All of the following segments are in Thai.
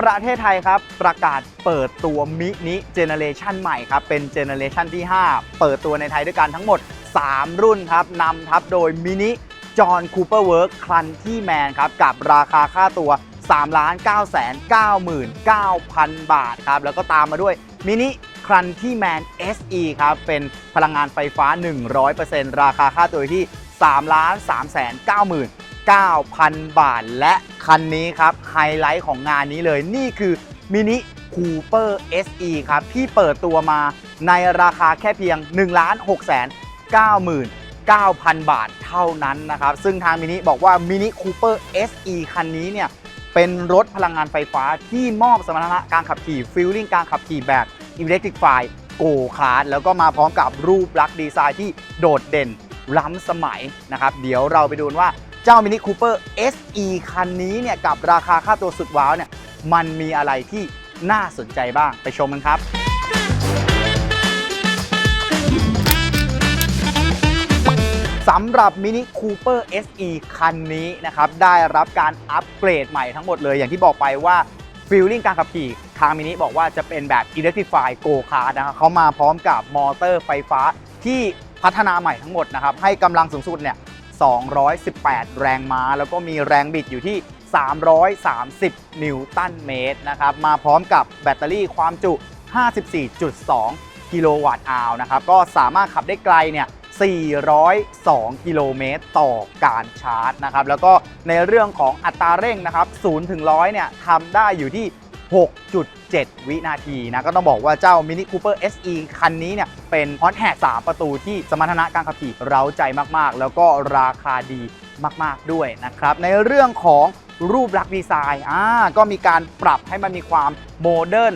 ประเทศไทยครับ ประกาศเปิดตัวมินิเจเนเรชันใหม่ครับ เป็นเจเนเรชันที่ 5 เปิดตัวในไทยด้วยกันทั้งหมด 3 รุ่นครับนำทับโดยมินิจอห์นคูเปอร์เวิร์คคลันที่แมนครับ กับราคาค่าตัว3 9 9 9 9บาทครับ แล้วก็ตามมาด้วยมินิครันที่แมน SE ครับ เป็นพลังงานไฟฟ้า 100%ราคาค่าตัวที่ 3 3 9 9 9,000 บาท และคันนี้ครับ ไฮไลท์ของงานนี้เลยนี่คือมินิคูเปอร์ SE ครับ ที่เปิดตัวมาในราคาแค่เพียง 1 6 9 9,000 บาทเท่านั้นนะครับ ซึ่งทางมินิบอกว่ามินิคูเปอร์ SE คันนี้เนี่ยเป็นรถพลังงานไฟฟ้าที่มอบสมรรถนะการขับขี่ฟิลลิ่งการขับขี่แบบ Electrify Go Kart แล้วก็มาพร้อมกับรูปลักษณ์ดีไซน์ที่โดดเด่นล้ำสมัยนะครับ เดี๋ยวเราไปดูนว่า เจ้า Mini Cooper SE คันนี้เนี่ยกับราคาค่าตัวสุดว้าวเนี่ยมันมีอะไรที่น่าสนใจบ้างไปชมกันครับ สำหรับ Mini Cooper SE คันนี้นะครับได้รับการอัปเกรดใหม่ทั้งหมดเลย อย่างที่บอกไปว่าฟีลลิ่งการขับขี่ทางมินิบอกว่าจะเป็นแบบ Electrify Go Kart นะครับเขามาพร้อมกับมอเตอร์ไฟฟ้าที่พัฒนาใหม่ทั้งหมดนะครับ ให้กำลังสูงสุดเนี่ย 218 แรงม้า แล้วก็มีแรงบิดอยู่ที่ 330 นิวตันเมตรนะครับ มาพร้อมกับแบตเตอรี่ความจุ 54.2 กิโลวัตต์อาวนะครับ ก็สามารถขับได้ไกลเนี่ย402 กิโลเมตรต่อการชาร์จนะครับ แล้วก็ในเรื่องของอัตราเร่งนะครับ0ถึง100เนี่ยทำได้อยู่ที่ 6.7 วินาทีนะ ก็ต้องบอกว่าเจ้า Mini Cooper SE คันนี้เนี่ย เป็นฮอตแฮก3ประตูที่สมรรถนะการขับขี่เร้าใจมากๆ แล้วก็ราคาดีมากๆด้วยนะครับ ในเรื่องของรูปลักษณ์ดีไซน์อ่าก็มีการปรับให้มันมีความโมเดิร์น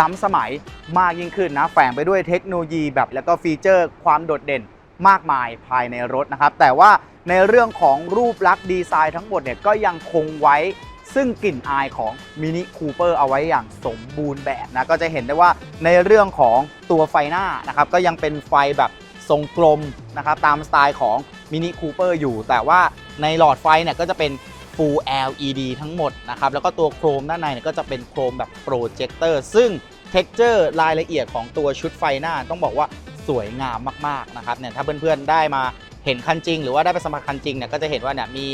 ล้ำสมัยมากยิ่งขึ้นนะ แฝงไปด้วยเทคโนโลยีแบบแล้วก็ฟีเจอร์ความโดดเด่นมากมายภายในรถนะครับ แต่ว่าในเรื่องของรูปลักษณ์ดีไซน์ทั้งหมดเนี่ยก็ยังคงไว้ ซึ่งกลิ่นอายของ Mini Cooper เอาไว้อย่างสมบูรณ์แบบนะก็จะเห็นได้ว่าในเรื่องของตัวไฟหน้านะครับก็ยังเป็นไฟแบบทรงกลมนะครับตามสไตล์ของ Mini Cooper อยู่ แต่ว่าในหลอดไฟเนี่ยก็จะเป็น Full LED ทั้งหมดนะครับแล้วก็ตัวโครมด้านในเนี่ยก็จะเป็นโครมแบบโปรเจคเตอร์ซึ่งเท็กเจอร์รายละเอียดของตัวชุดไฟหน้าต้องบอกว่าสวยงามมากๆนะครับเนี่ยถ้าเพื่อนๆได้มาเห็นคันจริง หรือว่าได้ไปสัมผัสคันจริงเนี่ยก็จะเห็นว่าเนี่ยมี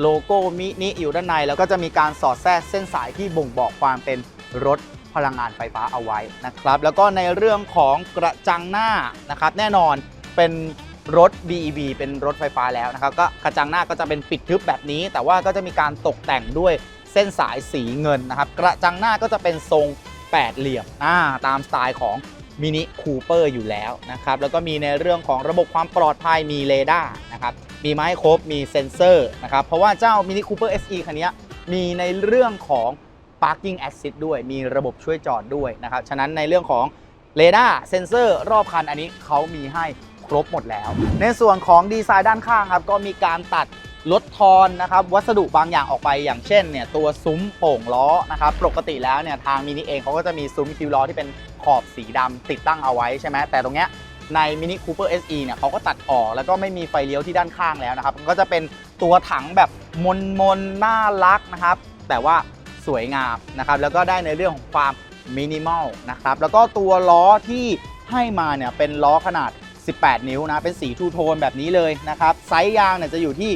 โลโก้มินิอยู่ด้านใน แล้วก็จะมีการสอดแทรกเส้นสายที่บ่งบอกความเป็นรถพลังงานไฟฟ้าเอาไว้นะครับ แล้วก็ในเรื่องของกระจังหน้านะครับ แน่นอนเป็นรถ BEV เป็นรถไฟฟ้าแล้วนะครับ ก็กระจังหน้าก็จะเป็นปิดทึบแบบนี้ แต่ว่าก็จะมีการตกแต่งด้วยเส้นสายสีเงินนะครับ กระจังหน้าก็จะเป็นทรงแปดเหลี่ยมอ่าตามสไตล์ของ มินิคูเปอร์อยู่แล้วนะครับ แล้วก็มีในเรื่องของระบบความปลอดภัยมีเรดาร์นะครับ มีไม้ครบ มีเซ็นเซอร์นะครับ เพราะว่าเจ้ามินิคูเปอร์ SE คันนี้มีในเรื่องของ Parking Assist ด้วย มีระบบช่วยจอดด้วยนะครับ ฉะนั้นในเรื่องของเรดาร์เซ็นเซอร์รอบคันอันนี้เขามีให้ครบหมดแล้ว ในส่วนของดีไซน์ด้านข้างครับ ก็มีการตัดลดทอนนะครับวัสดุบางอย่างออกไปอย่างเช่นเนี่ยตัวซุ้มโป่งล้อนะครับปกติแล้วเนี่ยทางมินิเองเขาก็จะมีซุ้มคิวล้อที่เป็น ขอบสีดำติดตั้งเอาไว้ใช่ไหมแต่ตรงเนี้ยใน Mini Cooper SE เนี่ยเขาก็ตัดออกแล้วก็ไม่มีไฟเลี้ยวที่ด้านข้างแล้วนะครับก็จะเป็นตัวถังแบบมนมนๆน่ารักนะครับ แต่ว่าสวยงามนะครับ แล้วก็ได้ในเรื่องของความมินิมอลนะครับ แล้วก็ตัวล้อที่ให้มาเนี่ยเป็นล้อขนาด 18 นิ้วนะ เป็นสีทูโทนแบบนี้เลยนะครับ ไซส์ยางเนี่ยจะอยู่ที่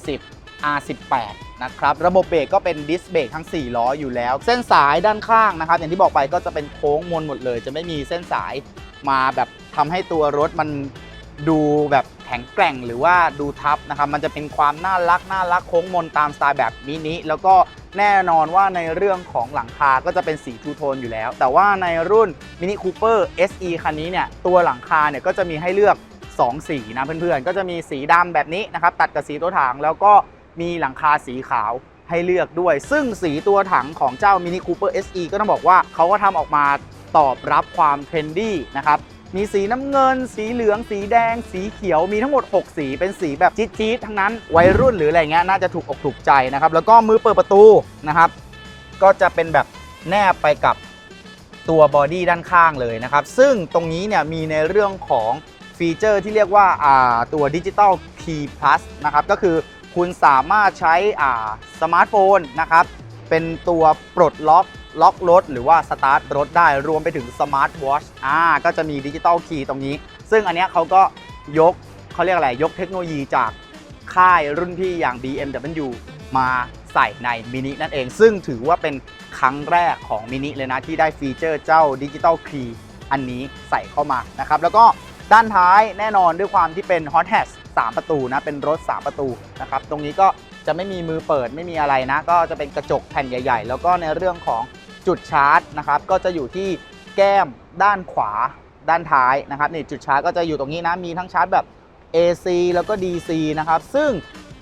225 40 R18 นะครับระบบเบรกก็เป็นดิสเบรกทั้ง 4 ล้ออยู่แล้ว เส้นสายด้านข้างนะครับ อย่างที่บอกไปก็จะเป็นโค้งมนหมดเลย จะไม่มีเส้นสายมาแบบทำให้ตัวรถมันดูแบบแข็งแกร่งหรือว่าดูทับนะครับ มันจะเป็นความน่ารักน่ารักโค้งมนตามสไตล์แบบมินิแล้วก็แน่นอนว่าในเรื่องของหลังคาก็จะเป็นสีทูโทนอยู่แล้ว แต่ว่าในรุ่น Mini Cooper SE คันนี้เนี่ยตัวหลังคาเนี่ยก็จะมีให้เลือก 2 สีนะเพื่อนๆ ก็จะมีสีดำแบบนี้นะครับ ตัดกับสีตัวถังแล้วก็ มีหลังคาสีขาวให้เลือกด้วย ซึ่งสีตัวถังของเจ้า Mini Cooper SE ก็ต้องบอกว่าเขาก็ทำออกมาตอบรับความเทรนดี้นะครับ มีสีน้ำเงิน สีเหลือง สีแดง สีเขียว มีทั้งหมด 6 สีเป็นสีแบบจี๊ดๆทั้งนั้น วัยรุ่นหรืออะไรเงี้ยน่าจะถูกอกถูกใจนะครับ แล้วก็มือเปิดประตูนะครับ ก็จะเป็นแบบแนบไปกับตัวบอดี้ด้านข้างเลยนะครับ ซึ่งตรงนี้เนี่ยมีในเรื่องของฟีเจอร์ที่เรียกว่าตัวดิจิตอล T plus นะครับ ก็คือ คุณสามารถใช้อ่าสมาร์ทโฟนนะครับเป็นตัวปลดล็อกล็อกรถหรือว่าสตาร์ทรถได้รวมไปถึงสมาร์ทวอชอ่าก็จะมีดิจิตอลคีย์ตรงนี้ ซึ่งอันนี้เขาก็ยกเขาเรียกอะไร ยกเทคโนโลยีจากค่ายรุ่นพี่อย่าง BMW มาใส่ในมินินั่นเอง ซึ่งถือว่าเป็นครั้งแรกของมินิเลยนะ ที่ได้ฟีเจอร์เจ้าดิจิตอลคีย์อันนี้ใส่เข้ามานะครับ แล้วก็ด้านท้ายแน่นอนด้วยความที่เป็น Hot h a t 3 ประตูนะเป็นรถ 3 ประตูนะครับตรงนี้ก็จะไม่มีมือเปิดไม่มีอะไรนะ ก็จะเป็นกระจกแผ่นใหญ่ ๆ แล้วก็ในเรื่องของจุดชาร์จนะครับก็จะอยู่ที่แก้มด้านขวาด้านท้ายนะครับนี่จุดชาร์จก็จะอยู่ตรงนี้นะมีทั้งชาร์จแบบ AC แล้วก็ DC นะครับซึ่ง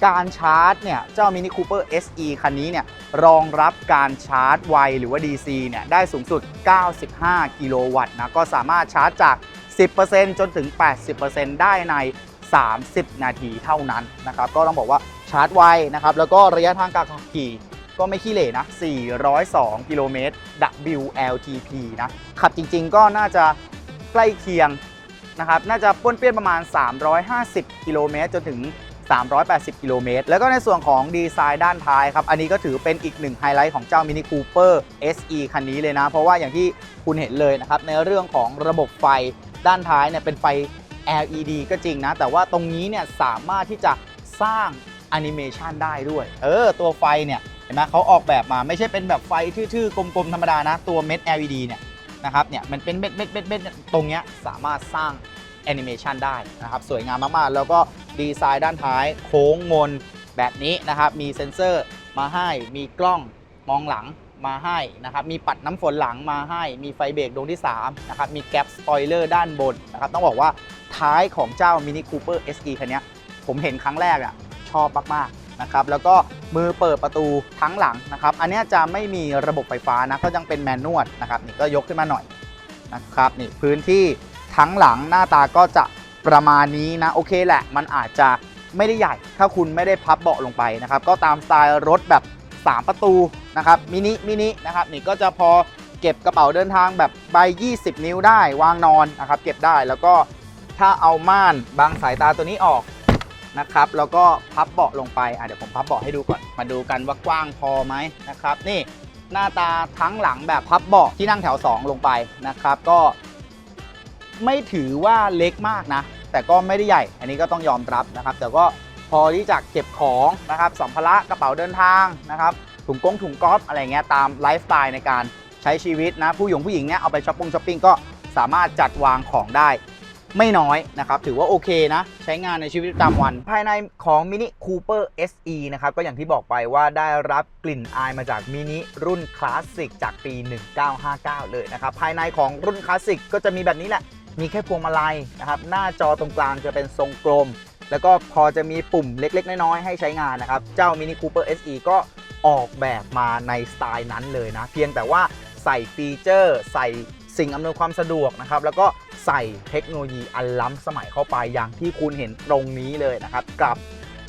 การชาร์จเนี่ยเจ้า Mini Cooper SE คันนี้เนี่ยรองรับการชาร์จไวหรือว่า DC เนี่ยได้สูงสุด 95 กิโลวัตต์นะก็สามารถชาร์จจาก 10%จนถึง 80%ได้ใน 30 นาทีเท่านั้นนะครับ ก็ต้องบอกว่าชาร์จไวนะครับ แล้วก็ระยะทางการขับขี่ก็ไม่ขี้เหร่นะ 402 กิโลเมตร WLTP นะ ขับจริงๆก็น่าจะใกล้เคียงนะครับ น่าจะป้วนเปี้ยนประมาณ 350 กิโลเมตร จนถึง 380 กิโลเมตร แล้วก็ในส่วนของดีไซน์ด้านท้ายครับ อันนี้ก็ถือเป็นอีกหนึ่งไฮไลท์ของเจ้า Mini Cooper SE คันนี้เลยนะ เพราะว่าอย่างที่คุณเห็นเลยนะครับ ในเรื่องของระบบไฟด้านท้ายเนี่ยเป็นไฟ LED ก็จริงนะ แต่ว่าตรงนี้เนี่ยสามารถที่จะสร้างแอนิเมชันได้ด้วย เออ ตัวไฟเนี่ยเห็นไหมเขาออกแบบมาไม่ใช่เป็นแบบไฟทื่อๆ กลมๆ ธรรมดานะ ตัวเม็ด LED เนี่ยนะครับเนี่ยมันเป็นเม็ดเม็ดเม็ดเม็ดตรงเนี้ยสามารถสร้างแอนิเมชันได้นะครับ สวยงามมากๆ แล้วก็ดีไซน์ด้านท้ายโค้งมนแบบนี้นะครับ มีเซ็นเซอร์มาให้มีกล้องมองหลัง มาให้นะครับมีปัดน้ำฝนหลังมาให้ มีไฟเบรกดวงที่3นะครับมีแกลบสปอยเลอร์ด้านบนนะครับต้องบอกว่าท้ายของเจ้า Mini Cooper SE คันนี้ผมเห็นครั้งแรกอะชอบมากๆนะครับแล้วก็มือเปิดประตูทั้งหลังนะครับอันนี้จะไม่มีระบบไฟฟ้านะก็ยังเป็นแมนนวลนะครับนี่ก็ยกขึ้นมาหน่อยนะครับนี่พื้นที่ทั้งหลังหน้าตาก็จะประมาณนี้นะโอเคแหละ มันอาจจะไม่ได้ใหญ่ ถ้าคุณไม่ได้พับเบาะลงไปนะครับ ก็ตามสไตล์รถแบบ 3 ประตูนะครับมินิมินินะครับนี่ก็จะพอเก็บกระเป๋าเดินทางแบบใบ 20 นิ้วได้วางนอนนะครับ เก็บได้แล้วก็ถ้าเอาม่านบังสายตาตัวนี้ออกนะครับ แล้วก็พับเบาะลงไปอะเดี๋ยวผมพับเบาะให้ดูก่อนมาดูกันว่ากว้างพอไหมนะครับ นี่หน้าตาทั้งหลังแบบพับเบาะที่นั่งแถว 2 ลงไปนะครับ ก็ ไม่ถือว่าเล็กมากนะ แต่ก็ไม่ได้ใหญ่ อันนี้ก็ต้องยอมรับนะครับ แต่ก็ พอที่จะเก็บของนะครับสัมภาระกระเป๋าเดินทางนะครับถุงกงถุงก๊อฟอะไรเงี้ยตามไลฟ์สไตล์ในการใช้ชีวิตนะผู้หญิงผู้หญิงเนี่ยเอาไปช้อปปิ้งช้อปปิ้งก็สามารถจัดวางของได้ไม่น้อยนะครับ ถือว่าโอเคนะ ใช้งานในชีวิตประจำวัน ภายในของ Mini Cooper SE นะครับ ก็อย่างที่บอกไปว่าได้รับกลิ่นอายมาจากมินิรุ่นคลาสสิกจากปี 1959 เลยนะครับ ภายในของรุ่นคลาสสิกก็จะมีแบบนี้แหละ มีแค่พวงมาลัยนะครับ หน้าจอตรงกลางจะเป็นทรงกลม แล้วก็พอจะมีปุ่มเล็ก ๆ น้อยๆให้ใช้งานนะครับ เจ้า Mini Cooper SE ก็ออกแบบมาในสไตล์นั้นเลยนะ เพียงแต่ว่าใส่ฟีเจอร์ ใส่สิ่งอำนวยความสะดวกนะครับ แล้วก็ใส่เทคโนโลยีอันล้ำสมัยเข้าไปอย่างที่คุณเห็นตรงนี้เลยนะครับกับ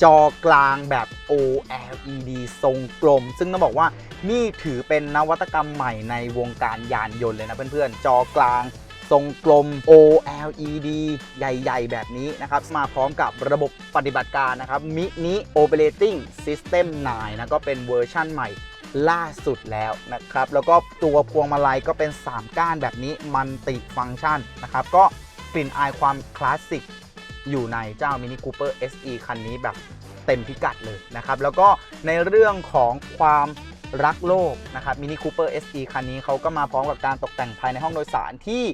จอกลางแบบ OLED ทรงกลม ซึ่งต้องบอกว่านี่ถือเป็นนวัตกรรมใหม่ในวงการยานยนต์เลยนะเพื่อนๆ จอกลาง ทรงกลม OLED ใหญ่ ๆ แบบนี้นะครับ มาพร้อมกับระบบปฏิบัติการนะครับ Mini Operating System 9 นะก็เป็นเวอร์ชั่นใหม่ล่าสุดแล้วนะครับ แล้วก็ตัวพวงมาลัยก็เป็น 3 ก้านแบบนี้มันติฟังก์ชันนะครับ ก็กลิ่นอายความคลาสสิกอยู่ในเจ้า Mini Cooper SE คันนี้แบบเต็มพิกัดเลยนะครับ แล้วก็ในเรื่องของความรักโลกนะครับ Mini Cooper SE คันนี้เขาก็มาพร้อมกับการตกแต่งภายในห้องโดยสารที่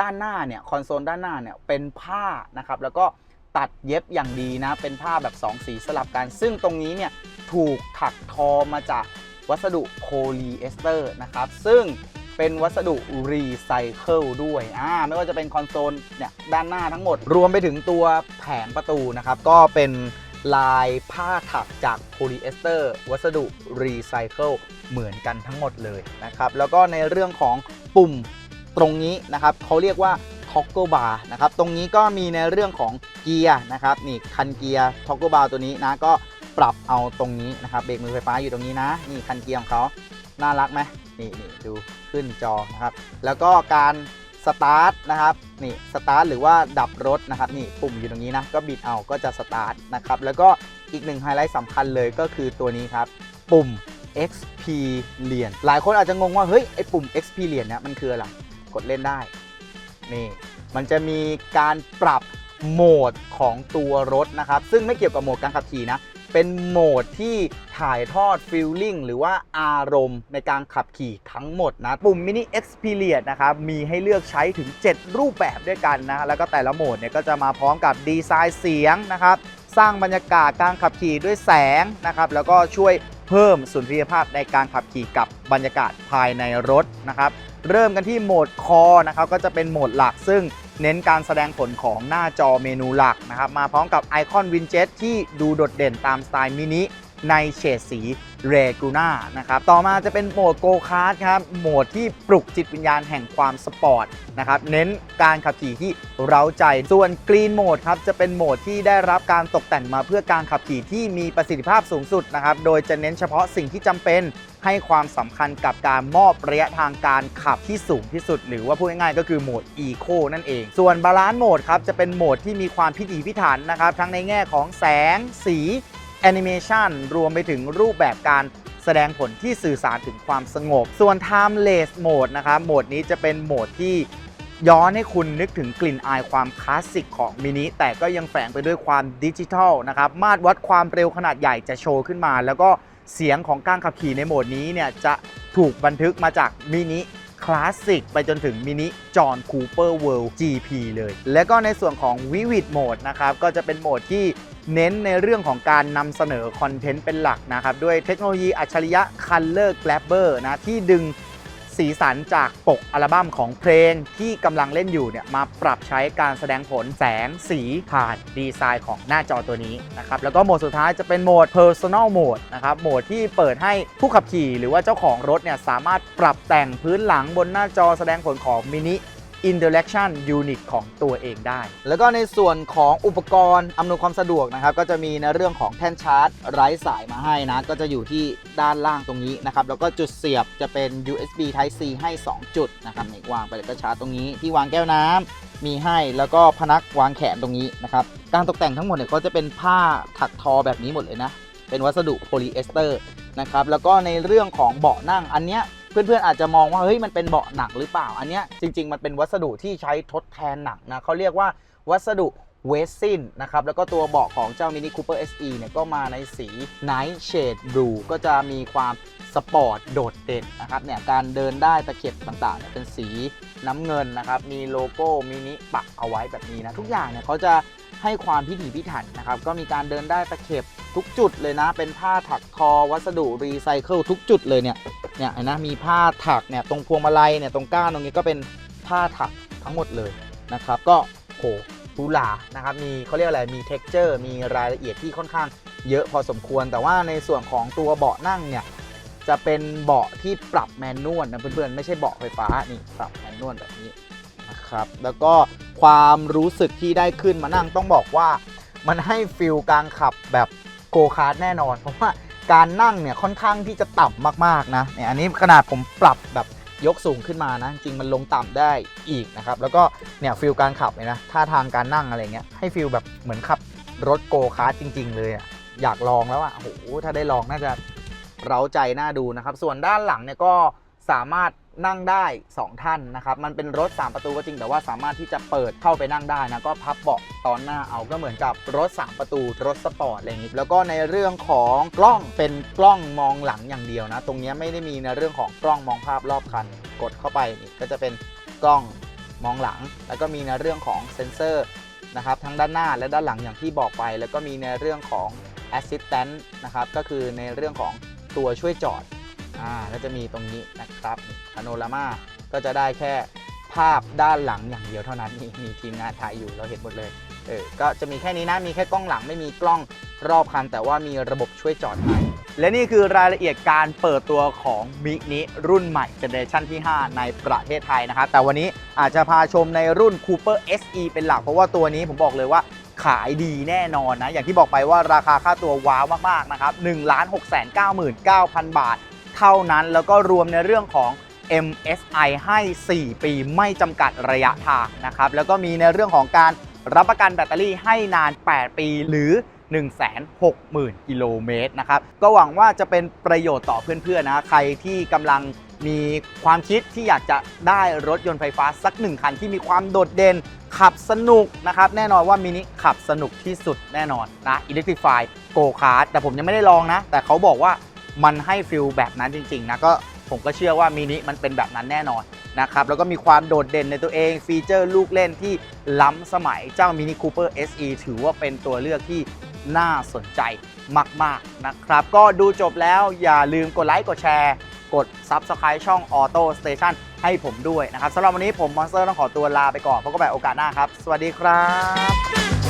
ด้านหน้าเนี่ยคอนโซลด้านหน้าเนี่ยเป็นผ้านะครับแล้วก็ตัดเย็บอย่างดีนะ เป็นผ้าแบบ 2 สีสลับกัน ซึ่งตรงนี้เนี่ยถูกถักทอมาจากวัสดุโพลีเอสเตอร์นะครับ ซึ่งเป็นวัสดุรีไซเคิลด้วยอ่าไม่ว่าจะเป็นคอนโซลเนี่ยด้านหน้าทั้งหมด รวมไปถึงตัวแผงประตูนะครับ ก็เป็นลายผ้าถักจากโพลีเอสเตอร์วัสดุรีไซเคิลเหมือนกันทั้งหมดเลยนะครับ แล้วก็ในเรื่องของปุ่ม ตรงนี้นะครับเขาเรียกว่า toggle bar นะครับตรงนี้ก็มีในเรื่องของเกียร์นะครับนี่คันเกียร์ toggle bar ตัวนี้นะก็ปรับเอาตรงนี้นะครับเบรกมือไฟฟ้าอยู่ตรงนี้นะนี่คันเกียร์ของเขาน่ารักไหมนี่นี่ดูขึ้นจอนะครับแล้วก็การสตาร์ทนะครับนี่สตาร์ทหรือว่าดับรถนะครับนี่ปุ่มอยู่ตรงนี้นะก็บิดเอาก็จะสตาร์ทนะครับแล้วก็อีกหนึ่งไฮไลท์สำคัญเลยก็คือตัวนี้ครับปุ่ม Experience หลายคนอาจจะงงว่าเฮ้ยไอปุ่ม Experience เนี่ยมันคืออะไร กดเล่นได้ นี่มันจะมีการปรับโหมดของตัวรถนะครับ ซึ่งไม่เกี่ยวกับโหมดการขับขี่นะ เป็นโหมดที่ถ่ายทอดฟีลลิ่งหรือว่าอารมณ์ในการขับขี่ทั้งหมดนะ ปุ่ม Mini Experience นะครับ มีให้เลือกใช้ถึง 7 รูปแบบด้วยกันนะ แล้วก็แต่ละโหมดเนี่ยก็จะมาพร้อมกับดีไซน์เสียงนะครับ สร้างบรรยากาศการขับขี่ด้วยแสงนะครับ แล้วก็ช่วยเพิ่มสุนทรียภาพในการขับขี่กับบรรยากาศภายในรถนะครับ เริ่มกันที่โหมดคอนะครับก็จะเป็นโหมดหลักซึ่งเน้นการแสดงผลของหน้าจอเมนูหลักนะครับมาพร้อมกับไอคอนวินเจ็ตที่ดูโดดเด่นตามสไตล์มินิในเฉดสี เรกูน่านะครับต่อมาจะเป็นโหมดโกคาร์ดครับโหมดที่ปลุกจิตวิญญาณแห่งความสปอร์ตนะครับเน้นการขับขี่ที่เร้าใจ ส่วนกรีนโหมดครับจะเป็นโหมดที่ได้รับการตกแต่งมาเพื่อการขับขี่ที่มีประสิทธิภาพสูงสุดนะครับโดยจะเน้นเฉพาะสิ่งที่จำเป็นให้ความสำคัญกับการมอบระยะทางการขับที่สูงที่สุด หรือว่าพูดง่ายๆก็คือโหมด Eco นั่นเอง ส่วนบาลานซ์โหมดครับจะเป็นโหมดที่มีความพิถีพิถันนะครับทั้งในแง่ของแสง สี แอนิเมชันรวมไปถึงรูปแบบการแสดงผลที่สื่อสารถึงความสงบ ส่วน Timeless Mode นะครับ โหมดนี้จะเป็นโหมดที่ย้อนให้คุณนึกถึงกลิ่นอายความคลาสสิกของมินิ แต่ก็ยังแฝงไปด้วยความดิจิทัลนะครับ มาตรวัดความเร็วขนาดใหญ่จะโชว์ขึ้นมา แล้วก็เสียงของการขับขี่ในโหมดนี้เนี่ยจะถูกบันทึกมาจากมินิคลาสสิกไปจนถึงมินิจอห์นคูเปอร์เวิลด์ GP เลย แล้วก็ในส่วนของวิวิดโหมดนะครับ ก็จะเป็นโหมดที่ เน้นในเรื่องของการนำเสนอคอนเทนต์เป็นหลักนะครับด้วยเทคโนโลยีอัจฉริยะ Color Grabber นะที่ดึงสีสันจากปกอัลบั้มของเพลงที่กำลังเล่นอยู่เนี่ยมาปรับใช้การแสดงผลแสงสีผ่านดีไซน์ของหน้าจอตัวนี้นะครับแล้วก็โหมดสุดท้ายจะเป็นโหมด Personal Mode นะครับโหมดที่เปิดให้ผู้ขับขี่หรือว่าเจ้าของรถเนี่ยสามารถปรับแต่งพื้นหลังบนหน้าจอแสดงผลของมินิ Interaction Unit ของตัวเองได้ แล้วก็ในส่วนของอุปกรณ์อำนวยความสะดวกนะครับ ก็จะมีในเรื่องของแท่นชาร์จ ไร้สายมาให้นะ ก็จะอยู่ที่ด้านล่างตรงนี้นะครับ แล้วก็จุดเสียบจะเป็น USB Type C ให้ 2 จุดนะครับนี่วางไปแล้วก็ชาร์จตรงนี้ ที่วางแก้วน้ำมีให้แล้วก็พนักวางแขนตรงนี้นะครับการตกแต่งทั้งหมดเนี่ยก็จะเป็นผ้าถักทอแบบนี้หมดเลยนะ เป็นวัสดุโพลีเอสเตอร์นะครับ แล้วก็ในเรื่องของเบาะนั่งอันเนี้ย เพื่อนๆอาจจะมองว่าเฮ้ยมันเป็นเบาะหนังหรือเปล่า อันเนี้ยจริง ๆ มันเป็นวัสดุที่ใช้ทดแทนหนังนะเขาเรียกว่าวัสดุเวสซินนะครับ แล้วก็ตัวเบาะของเจ้า Mini Cooper SE เนี่ยก็มาในสี Night Shade Blue ก็จะมีความสปอร์ตโดดเด่นนะครับเนี่ยการเดินได้ตะเข็บต่างๆเนี่ยเป็นสีน้ำเงินนะครับ มีโลโก้มินิปักเอาไว้แบบนี้นะ ทุกอย่างเนี่ยเขาจะ ให้ความพิถีพิถันนะครับ ก็มีการเดินได้ตะเข็บทุกจุดเลยนะ เป็นผ้าถักทอวัสดุรีไซเคิลทุกจุดเลยเนี่ย เนี่ยนะมีผ้าถักเนี่ยตรงพวงมาลัยเนี่ยตรงก้านตรงนี้ก็เป็นผ้าถักทั้งหมดเลยนะครับ ก็โหหรูหรานะครับมีเขาเรียกอะไรมี t e x t อร์มีรายละเอียดที่ค่อนข้างเยอะพอสมควร แต่ว่าในส่วนของตัวเบาะนั่งเนี่ยจะเป็นเบาะที่ปรับแมนนวลนะเพื่อนๆไม่ใช่เบาะไฟฟ้านี่ปรับแมนนวลแบบนี้นะครับแล้วก็ ความรู้สึกที่ได้ขึ้นมานั่งต้องบอกว่า มันให้ฟิลการขับแบบโกคาร์ดแน่นอน เพราะว่าการนั่งเนี่ยค่อนข้างที่จะต่ำมากๆนะเนี่ยอันนี้ขนาดผมปรับแบบยกสูงขึ้นมานะ จริงมันลงต่ำได้อีกนะครับ แล้วก็เนี่ยฟิลการขับเนี่ยนะท่าทางการนั่งอะไรเงี้ยให้ฟิลแบบเหมือนขับรถโกคาร์ทจริง ๆ เลยอะอยากลองแล้วอะโอ้โหถ้าได้ลองน่าจะเร้าใจน่าดูนะครับ ส่วนด้านหลังเนี่ยก็สามารถ นั่งได้ 2 ท่านนะครับมันเป็นรถ 3 ประตูก็จริง แต่ว่าสามารถที่จะเปิดเข้าไปนั่งได้นะก็พับเบาะตอนหน้าเอาก็เหมือนกับรถ 3 ประตูรถสปอร์ตอะไรอย่างนี้แล้วก็ในเรื่องของกล้องเป็นกล้องมองหลังอย่างเดียวนะ ตรงนี้ไม่ได้มีในเรื่องของกล้องมองภาพรอบคัน กดเข้าไปก็จะเป็นกล้องมองหลัง แล้วก็มีในเรื่องของเซ็นเซอร์นะครับทั้งด้านหน้าและด้านหลังอย่างที่บอกไป แล้วก็มีในเรื่องของ assistant นะครับก็คือในเรื่องของตัวช่วยจอด อ่าก็จะมีตรงนี้นะครับพาโนรามาก็จะได้แค่ภาพด้านหลังอย่างเดียวเท่านั้นนี่มีทีมงานถ่ายอยู่เราเห็นหมดเลยเออก็จะมีแค่นี้นะมีแค่กล้องหลังไม่มีกล้องรอบคัน แต่ว่ามีระบบช่วยจอดให้และนี่คือรายละเอียดการเปิดตัวของมินิรุ่นใหม่เจเนเรชันที่ 5 ในประเทศไทยนะครับ แต่วันนี้อาจจะพาชมในรุ่น Cooper SE เป็นหลัก เพราะว่าตัวนี้ผมบอกเลยว่าขายดีแน่นอนนะ อย่างที่บอกไปว่าราคาค่าตัวว้าวมาก ๆ นะครับ1 6 9 9 0 0 0 บาท เท่านั้น แล้วก็รวมในเรื่องของ MSI ให้ 4 ปีไม่จำกัดระยะทางนะครับ แล้วก็มีในเรื่องของการรับประกันแบตเตอรี่ให้นาน 8 ปีหรือ 160,000 กิโลเมตรนะครับ ก็หวังว่าจะเป็นประโยชน์ต่อเพื่อนๆนะใครที่กำลังมีความคิดที่อยากจะได้รถยนต์ไฟฟ้าสักหนึ่งคันที่มีความโดดเด่น ขับสนุกนะครับ แน่นอนว่ามินิขับสนุกที่สุดแน่นอนนะ Electrify Go Kart แต่ผมยังไม่ได้ลองนะ แต่เขาบอกว่า มันให้ฟิลแบบนั้นจริงๆนะก็ผมก็เชื่อว่ามินิมันเป็นแบบนั้นแน่นอนนะครับแล้วก็มีความโดดเด่นในตัวเอง ฟีเจอร์ลูกเล่นที่ล้ำสมัยเจ้า Mini Cooper SE ถือว่าเป็นตัวเลือกที่น่าสนใจมาก ๆ นะครับ ก็ดูจบแล้วอย่าลืมกดไลค์กดแชร์ กด Subscribe ช่อง Auto Station ให้ผมด้วยนะครับสำหรับวันนี้ผมมอนสเตอร์ต้องขอตัวลาไปก่อนพบกันใหม่โอกาสหน้าครับ สวัสดีครับ